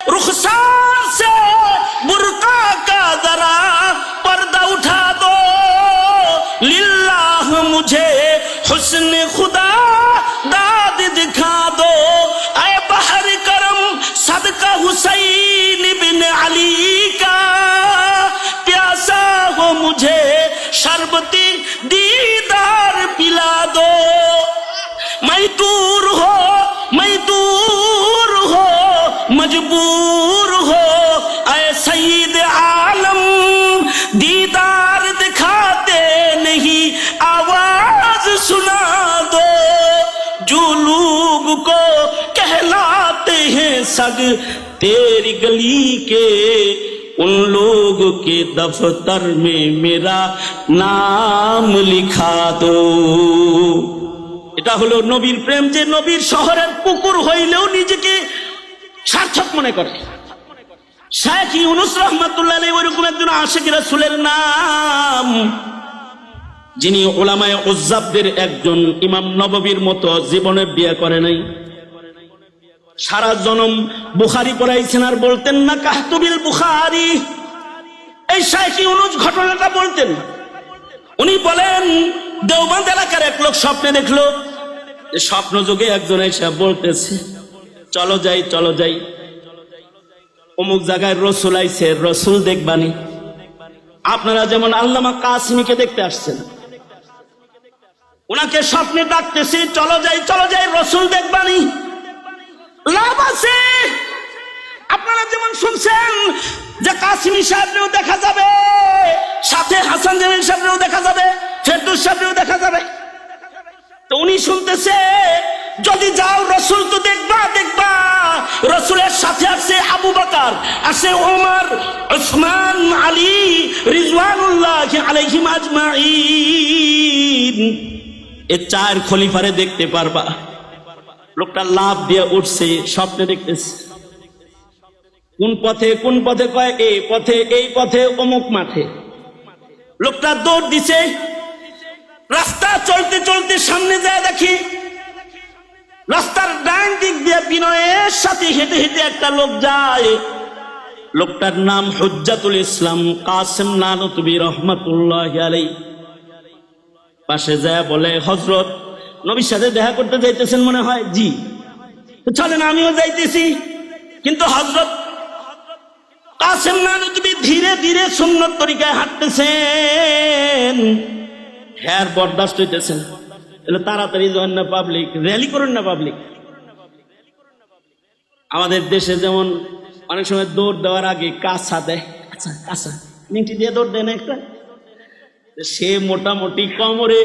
रुखसार से बुरका का जरा पर्दा उठा दो लिल्लाह मुझे हुस्न खुदा दाद दिखा दो ऐ बहर करम सदका हुसैन बिन अली का प्यासा हो मुझे शरबती दीदार पिला दो मैं दूर हो मैं दूर हो मजबूर हो ऐ सईद आलम दीदार दिखाते नहीं आवाज सुना दो जो लोग को कहलाते हैं सग तेरी गली के उन लोग के दफ्तर में मेरा नाम लिखा दो এটা হলো নবীর প্রেম যে নবীর শহরের কুকুর হইলেও নিজেকে সার্থক মনে করে। শেখ ইউনুস রহমতুল্লাহ ওইরকম একজন আশেখ রাসুলের নাম, যিনি ওলামায় উজ্জাবদের একজন ইমাম নববীর মতো জীবনে বিয়ে করে নাই। সারা জনম বুখারি পড়াইছেন আর বলতেন না কাহতুবিল বুখারি। এই শেখ ইউনুস ঘটনাটা বলতেন। উনি বলেন দেওবন্দ এলাকার এক লোক স্বপ্নে দেখল। স্বপ্ন যুগে একজন এসে বলতেছে চলো যাই চলো যাই। অমুক জায়গায় রসুল আইছে, রসুল দেখবানি। আপনারা যেমন আল্লামা কাসিমিকে দেখতে আসছেন। ওনাকে স্বপ্নে ডাকতেছে, চলো যাই চলো যাই, রসুল দেখবানি। লাভ আছে। আপনারা যেমন শুনছেন যে কাসিমি সাহেবরেও দেখা যাবে, সাথে হাসান জামিল সাহেবরেও দেখা যাবে, ফেরদুস সাহেবরেও দেখা যাবে। তো উনি শুনতেছে যদি যাও, রসুল তো দেখবা দেখবা। রসুলের সাথে আছে আবু বাকার, আছে ওমর ওসমান আলী, রিজওয়ানুল্লাহ আলাইহিম আজমাইন এ চার খলিফারে দেখতে পারবা। লোকটা লাভ দিয়ে উঠছে, স্বপ্নে দেখতেছে। কোন পথে কোন পথে কয় এই পথে এই পথে, অমুক মাঠে। লোকটা দৌড় দিছে। রাস্তা চলতে চলতে সামনে যায় দেখি। রাস্তার ডান দিক দিয়ে বিনয়ের সাথে হেঁটে হেঁটে একটা লোক যায়। লোকটার নাম হুজ্জাতুল ইসলাম কাসেম নানতুবি রহমতুল্লাহ আলাই পাশে যায় বলে হজরত নবীর সাথে দেখা করতে যাইতেছেন মনে হয়? জি। চলেন, আমিও যাইতেছি। কিন্তু হজরত কাসেম নানতুবি ধীরে ধীরে সুন্নত তরিকায় হাঁটতেছেন। হ্যার বরদাস্ত হইতেছেন। তাহলে তাড়াতাড়ি জয়েন না পাবলিক র্যালি করুন না পাবলিক আমাদের দেশে যেমন অনেক সময় দৌড় দেওয়ার আগে কাঁচা দেয় আচ্ছা কাঁচা নিংটি দিয়ে দৌড় দেয় না একটা? সে মোটামুটি কোমরে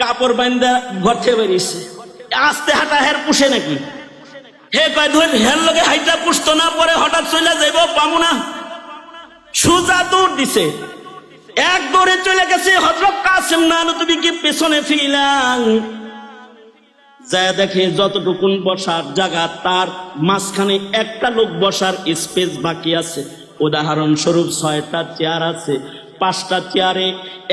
কাপড় বান্ধা ঘর থেকে বেরিয়েছে। আস্তে হাঁটা হের পুষে নাকি? হে কয়, ধর, হের লগে হাইটা পুষতো না, পরে হঠাৎ চলে যাইব পাবো না। সুজা দৌড় দিছে। এক দৌড়ে চলে গেছে হজরত কাসেম না তুমি কি পেছনে ফিলাং যা দেখে যতটুকুন বসার জায়গা, তার মাঝখানে একটা লোক বসার স্পেস বাকি আছে। উদাহরণস্বরূপ ছয়টা চেয়ার আছে, পাঁচটা চেয়ারে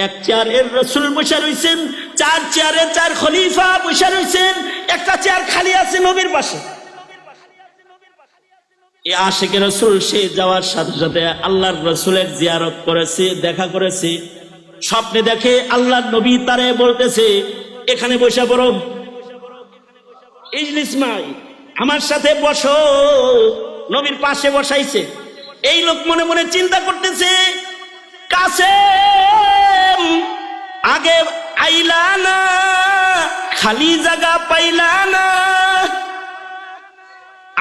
এক চেয়ারের রসুল বসে রয়েছেন চার চেয়ারে চার খলিফা বসে রয়েছেন একটা চেয়ার খালি আছে নবীর পাশে। এ আশেকের রসুল সে যাওয়ার সাথে সাথে আল্লাহর রসুলের জিয়ারত করেছে, দেখা করেছে। স্বপ্নে দেখে আল্লাহর নবী তারে বলতেছে, এখানে বসে পড়ো। ইজলিস মাই, আমার সাথে বসো। নবীর পাশে বসাইছে। এই লোক মনে মনে চিন্তা করতেছে কাছে আগে আইলা না, খালি জায়গা পাইলা না।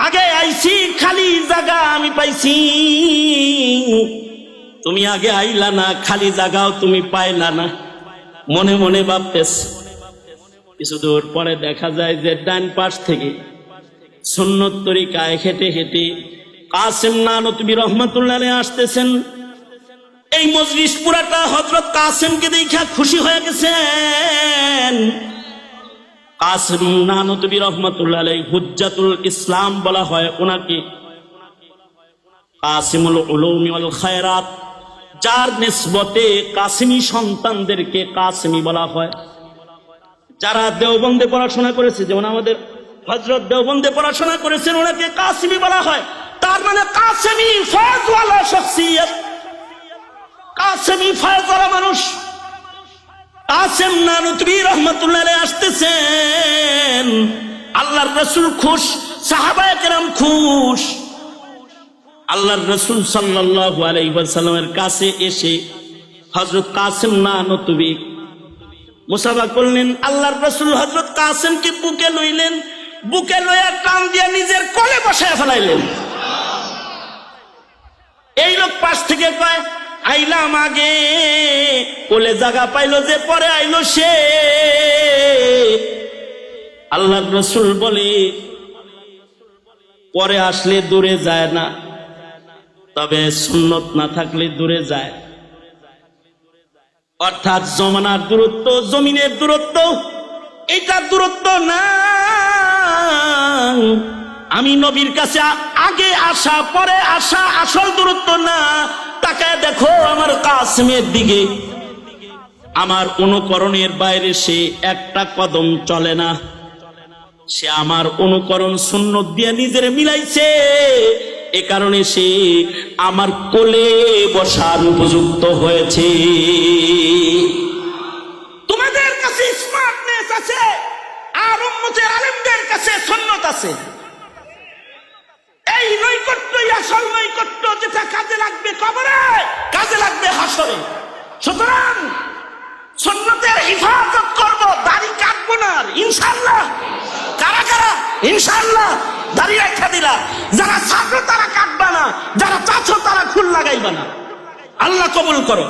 আগে আইছি, খালি জায়গা আমি পাইছি। তুমি আগে আইলা না, খালি জায়গাও তুমি পাইলা না। মনে মনে ভাবতেছ কিছু দূর পরে দেখা যায় যে ডান পাশ থেকে সুন্নত তরিকায় হেঁটে হেঁটে কাসেম নানতবি রহমতুল্লাহ আসতেছেন। এই মজলিস পুরাটা হজরত কাসেমকে দেখা খুশি হয়ে গেছেন। কাসিম নানতবী রহমতুল্লাহ ইসলাম বলা হয় ওনাকে। কাসিমুল উলুমি ওয়াল খায়রাত, যার নিসবতে কাসিমি সন্তানদেরকে কাসিমি বলা হয়। যারা দেওবন্দে পড়াশোনা করেছে, যেমন আমাদের হজরত দেওবন্দে পড়াশোনা করেছেন, ওনাকে কাসিমি বলা হয়। তার মানে কাসেমি ফয়জওয়ালা শখসিয়ত। কাসেমি ফয়জওয়ালা মানুষ। কাসেম নানুতবি রহমতুল্লাহ আল্লাহর রসুল খুশ, সাহাবায়ে কেরাম খুশ। আল্লাহর রসুল সাল্লাল্লাহু আলাইহি কাছে এসে হযরত কাসেম নানুতবি মুসাফা করলেন। আল্লাহর রসুল হযরত কাসেমকে বুকে লইলেন, বুকে লইয়া টান দিয়ে নিজের কোলে বসায় ফেলাইলেন। এই লোক পাশ থেকে কয়, আইলাম আগে। কোলে জায়গা পাইলো যে পরে আইলো সে। আল্লাহর রসুল বলে, পরে আসলে দূরে যায় না। তবে সুন্নত না থাকলে দূরে যায়। অর্থাৎ জমানার দূরত্ব, জমিনের দূরত্ব এটা দূরত্ব না আমি নবীর কাছে আগে আসা, পরে আসা আসল দূরত্ব না। তাকায় দেখো আমার কাশ্মের দিকে। আমার অনুকরণের বাইরে সে একটা কদম চলে না। সে আমার অনুকরণ সুন্নত দিয়ে নিজের মিলাইছে। এ কারণে সে আমার কোলে বসার উপযুক্ত হয়েছে। তোমাদের কাছে স্মার্টনেস আছে, আর আলেমদের কাছে সুন্নত আছে। এই নৈকট্যই আসল নৈকট্য যেটা কাজে লাগবে কবরে, কাজে লাগবে হাসরে। সুতরাং সুন্নতের হিফাজত করব কারা দাঁড়িয়ে দাড়ি রেখা দিলা যারা ছাত্র তারা কাটবা না, যারা চাচ্ছ তারা খুল লাগাইবা না। আল্লাহ কবুল করো।